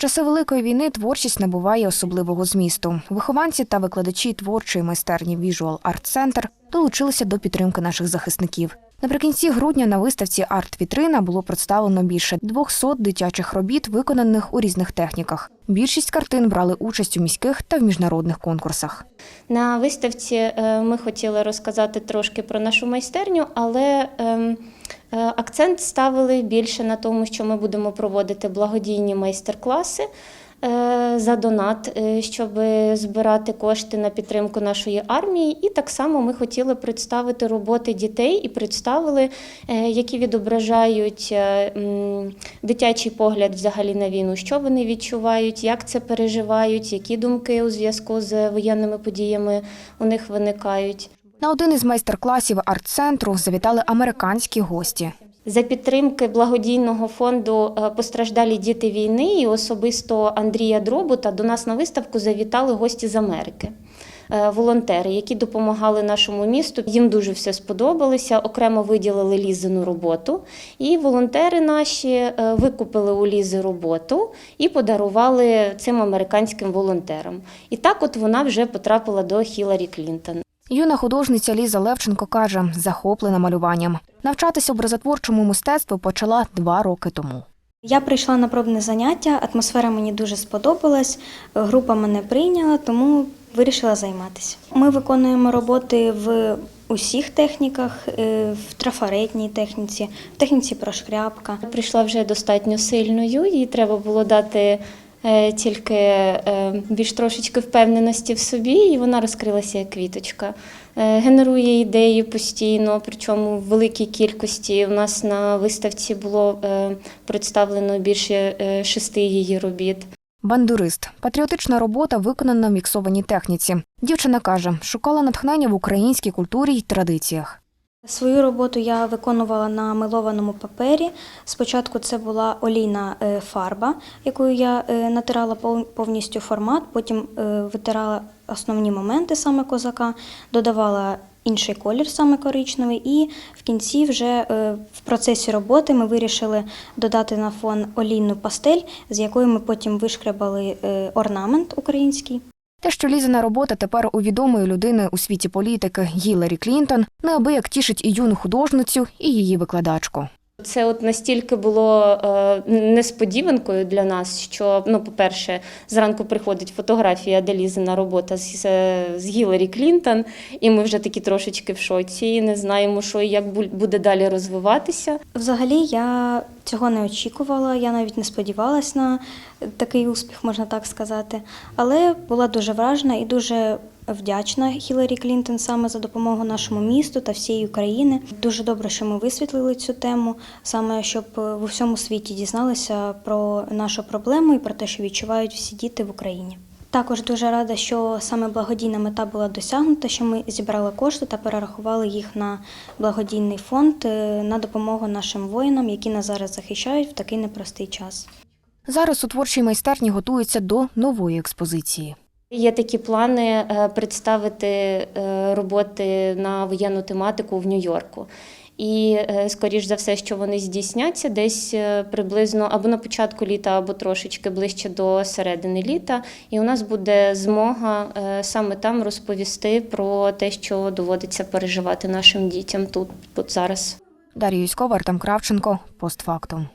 Часи великої війни творчість набуває особливого змісту. Вихованці та викладачі творчої майстерні Visual Art Center долучилися до підтримки наших захисників. Наприкінці грудня на виставці Арт-вітрина було представлено більше 200 дитячих робіт, виконаних у різних техніках. Більшість картин брали участь у міських та в міжнародних конкурсах. На виставці е, ми хотіли розказати трошки про нашу майстерню, але ем, е, акцент ставили більше на тому, що ми будемо проводити благодійні майстер-класи за донат, е, щоб збирати кошти на підтримку нашої армії. І так само ми хотіли представити роботи дітей і представили, е, які відображають е, дитячий погляд взагалі на війну, що вони відчувають, як це переживають, які думки у зв'язку з воєнними подіями у них виникають. На один із майстер-класів арт-центру завітали американські гості. За підтримки благодійного фонду е, Постраждалі діти війни і особисто Андрія Дробута до нас на виставку завітали гості з Америки. е, Волонтери, які допомагали нашому місту, їм дуже все сподобалося. Окремо виділили лізину роботу. І волонтери наші е, викупили у лізи роботу і подарували цим американським волонтерам. І так, от вона вже потрапила до Хіларі Клінтон. Юна художниця Ліза Левченко каже, захоплена малюванням. Навчатися образотворчому мистецтву почала два роки тому. Я прийшла на пробне заняття, атмосфера мені дуже сподобалась, група мене прийняла, тому вирішила займатися. Ми виконуємо роботи в усіх техніках, е, в трафаретній техніці, в техніці прошкрябка. Прийшла вже достатньо сильною, їй треба було дати тільки е, більш трошечки впевненості в собі, і вона розкрилася як квіточка. Е, Генерує ідеї постійно, причому в великій кількості. У нас на виставці було е, представлено більше е, шести її робіт. Бандурист патріотична робота виконана в міксованій техніці. Дівчина каже, шукала натхнення в українській культурі й традиціях. Свою роботу я виконувала на милованому папері. Спочатку це була олійна е, фарба, якою я е, натирала повністю формат, потім е, витирала основні моменти саме козака, додавала інший колір, саме коричневий, і в кінці вже в процесі роботи ми вирішили додати на фон олійну пастель, з якою ми потім вишкребали е, орнамент український. Те, що Лізина робота тепер у відомої людини у світі політики Гіларі Клінтон, неабияк тішить і юну художницю, і її викладачку. Це от настільки було е, несподіванкою для нас, що, ну, по-перше, зранку приходить фотографія, де Лізина робота з, з Гіларі Клінтон, і ми вже такі трошечки в шоці, і не знаємо, що і як бу- буде далі розвиватися. Взагалі я цього не очікувала, я навіть не сподівалась на такий успіх, можна так сказати. Але була дуже вражена і дуже вдячна Хіларі Клінтон саме за допомогу нашому місту та всієї України. Дуже добре, що ми висвітлили цю тему, саме щоб в усьому світі дізналися про нашу проблему і про те, що відчувають всі діти в Україні. Також дуже рада, що саме благодійна мета була досягнута, що ми зібрали кошти та перерахували їх на благодійний фонд е, на допомогу нашим воїнам, які нас зараз захищають в такий непростий час. Зараз у творчій майстерні готуються до нової експозиції. Є такі плани е, представити е, роботи на воєнну тематику в Нью-Йорку. І, е, скоріш за все, що вони здійсняться десь приблизно або на початку літа, або трошечки ближче до середини літа. І у нас буде змога саме там розповісти про те, що доводиться переживати нашим дітям тут, тут зараз. Дар'я Юськова, Артем Кравченко, постфактум.